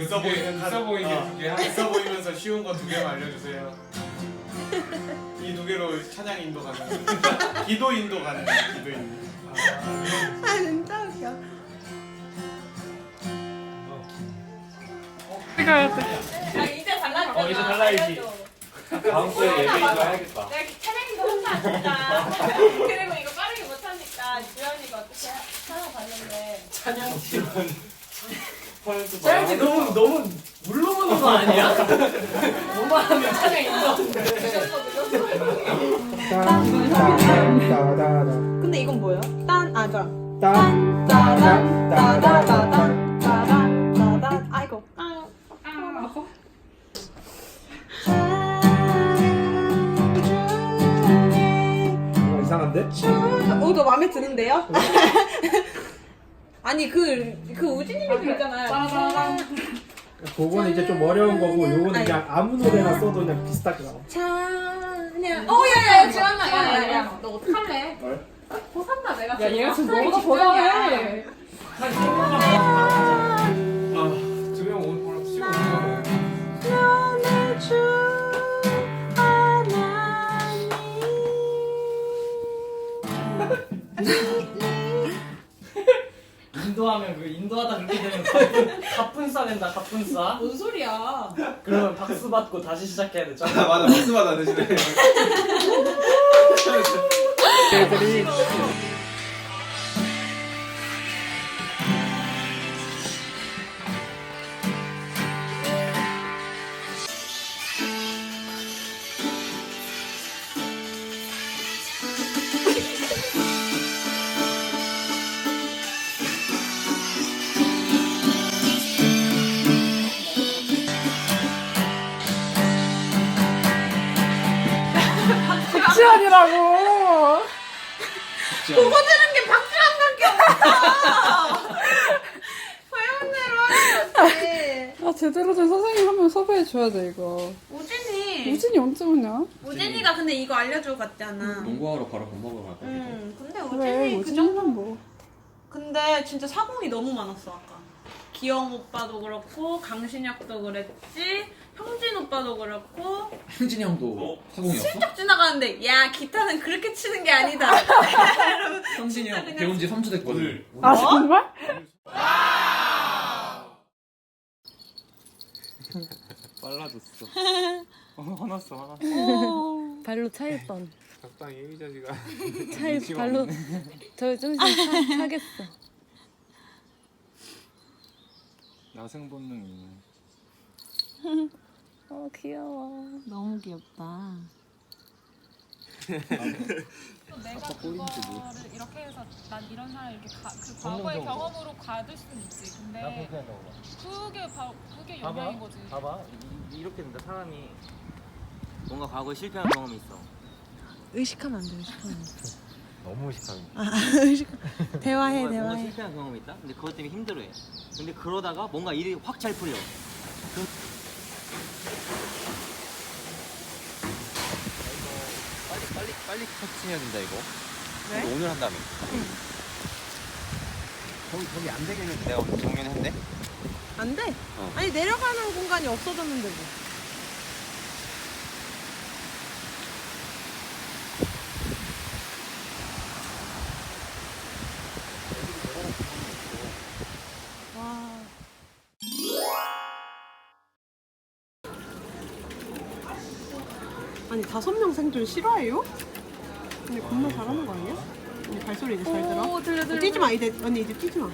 이거 있어 보이는 있어 보이게 어, 두 개. 하나. 있어 보이면서 쉬운 거 두 개만 알려주세요. 이 두 개로 찬양 인도 가능. 기도 인도 가능. 기도 인도. 아 진짜 웃겨. 야 이제 달라졌잖아. 어, 이제 달라야지. 알려줘. 다음 주에 예배인 거 해야겠다. 내가 차량이도 혼자 하니까 그리고 이거 빠르게 못하니까 주연이가 어떻게 찾아봤는데 찬양 지원. 짤지 너무 너무 물러보는 거 아니야? 뭐만 하면 찬양 인정인데. 근데 이건 뭐예요? 딴 아자. 딴, 따단 따다다단 따단 따단 아이고. 아, 아. 이거 이상한데? 어, 저 마음에 드는데요? 아니 그, 그 우진님이 있잖아요. 그거는 이제 좀 어려운 거고 요거는 그냥 아무 노래나 써도 그냥 비슷하게 나와 찬양. 어 야야야 주연아 야야야 너 어떡할래? 뭘? 호산다 내가 야 얘가 지금. 보다해. 아, 두명 오늘 연애 주 하나님. 인도하면 그 인도하다 그렇게 되면 가쁜 가뿐싸 된다 가뿐싸. 뭔 소리야? 그러면 박수 받고 다시 시작해야 돼. 아 맞아 박수 받아 대신에. 애들이 원이라고. 보고 들은 게 박지환밖에 없어. 소연대로 하지. 아 제대로 된 선생님 한 명 섭외해 줘야 돼 이거. 우진이. 우진이 언제 오냐? 우진이가 근데 이거 알려주고 갔잖아. 농구하러 바로 밥 먹으러 갈 거야. 응. 근데 그래 우진이 그 우진이는 정도. 뭐. 근데 진짜 사공이 너무 많았어 아까. 기영 오빠도 그렇고 강신혁도 그랬지. 형진 오빠도 그렇고 흥진이 형도 사공이었어? 슬쩍 지나가는데 야 기타는 그렇게 치는 게 아니다. 흥진이 형 그냥 배운 지 3주 됐거든. 아 정말? 빨라졌어. 어, 화났어, 화났어. 발로 차일 뻔. 적당히 이 자식아. 차일 눈치가 발로 없네. 저좀 있으면 차, 차겠어. 야생 본능이. 어 귀여워. 너무 귀엽다. 내가 그거를 이렇게 해서 난 이런 사람 이렇게 가, 그 과거의 경험으로 가둘 수는 있지. 근데 그게 바, 그게 영향인 거지. 봐봐 이- 이렇게 된다 사람이. 뭔가 과거에 실패한 경험이 있어. 의식하면 안 돼. 의식하면 안 돼. 너무 무식하네. 의식. 대화해 뭔가, 뭔가 대화해. 실패한 경험이 있다? 근데 그것 때문에 힘들어해. 근데 그러다가 뭔가 일이 확 잘 풀려. 그... 빨리 빨리 빨리 터치해야 된다 이거. 왜? 이거 오늘 한다며. 거기 거기 안 되겠는데 내가 오늘 정연했네. 안 돼. 어. 아니 내려가는 공간이 없어졌는데 뭐. 와. 아니 다섯 명 생존 싫어해요? 근데 겁나 잘하는 거 아니야? 언니 발소리 이제 잘 들어? 오 들려 들려. 뛰지 마 이제 언니 이제 뛰지 마.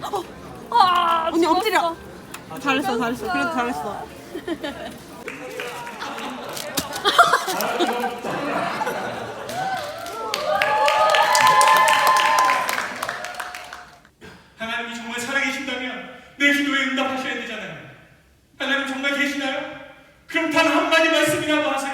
마. 아, 언니 죽었어. 엎드려. 잘했어 잘했어 그래도 잘했어. 하나님이 정말 살아계신다면 내 기도에 응답하셔야 되잖아요. 하나님 정말 계시나요? 그럼 단 한마디 말씀이라도 하세요.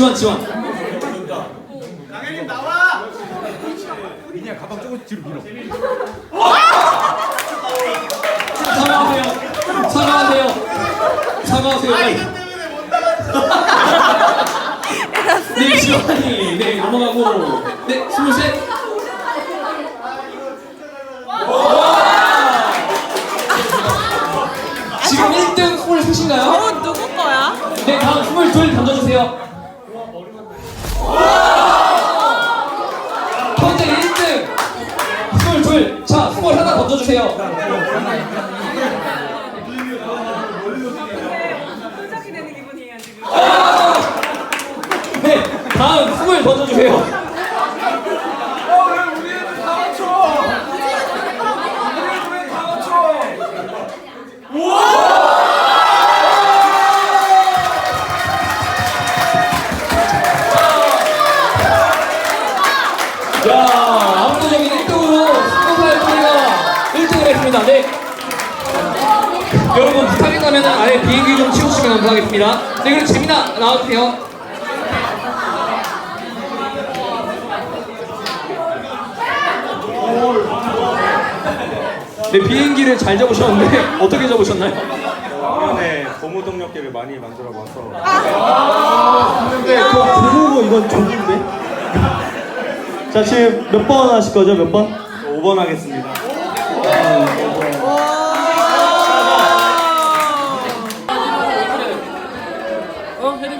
지원, 지원. 사과하세요. 사과하세요. 사과하세요. 빨리. 네, 지원이. 네, 넘어가고. 네, 스물셋. 다음 20 던져주세요. 야, 압도적인 1등으로 스포츠라이트 K가 1등을 했습니다. 네. 여러분 부탁이라면 아예 비행기 좀 치우시면 감사하겠습니다. 네, 그리고 재민아 나와주세요. 네, 비행기를 잘 잡으셨는데 어떻게 잡으셨나요? 작년에 고무동력계를 많이 만들어 봐서 근데 그거 보고 이건 종인데? 자 지금 몇 번 하실 거죠? 몇 번? 5번 하겠습니다.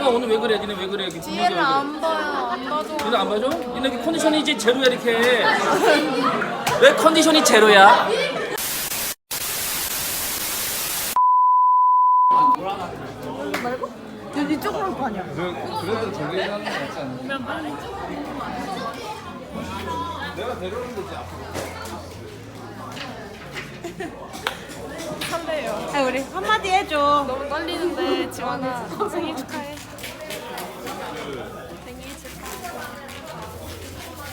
어, 오늘 왜 그래? 니네 왜 그래? 뒤에는 안 봐요. 안 봐줘. 니네 안 봐줘? 니네 그 컨디션이 이제 제로야 이렇게. 왜 컨디션이 제로야? 아 우리 한마디 해줘. 너무 떨리는데 지원아 생일 축하해. 생일 축하.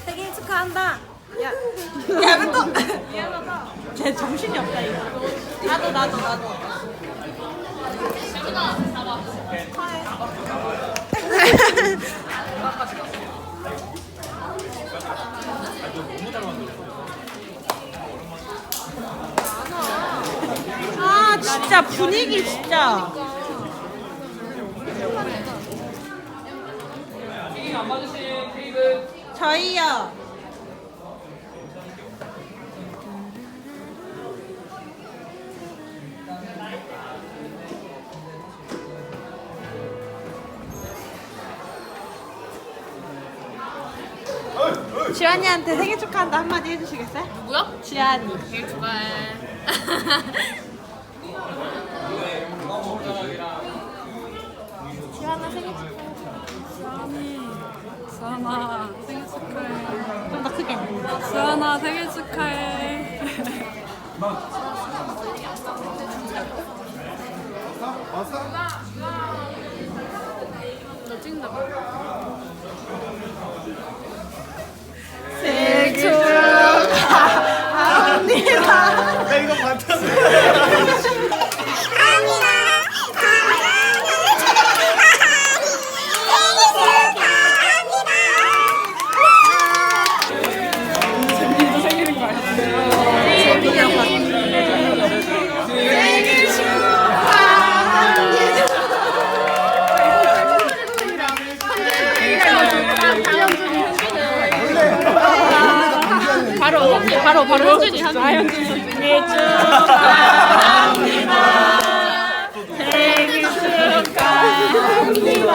생일 축하한다. 야, 야, 또. 미안하다. 쟤 정신이 없다 이거. 나도 나도 나도. 아 진짜 분위기 진짜. 저희요. 지환이한테 생일 축하한다 한마디 해주시겠어요? 누구야? 지환이. 생일 축하해. 지환아 생일 축하해. 지환이. 지환아 생일 축하해. 좀 더 크게. 지환아 생일 축하해. 너 찍는다. 생일 축하합니다. 나 이거 봤다 바로 현준이 한 생일 축하합니다. 생일 축하합니다.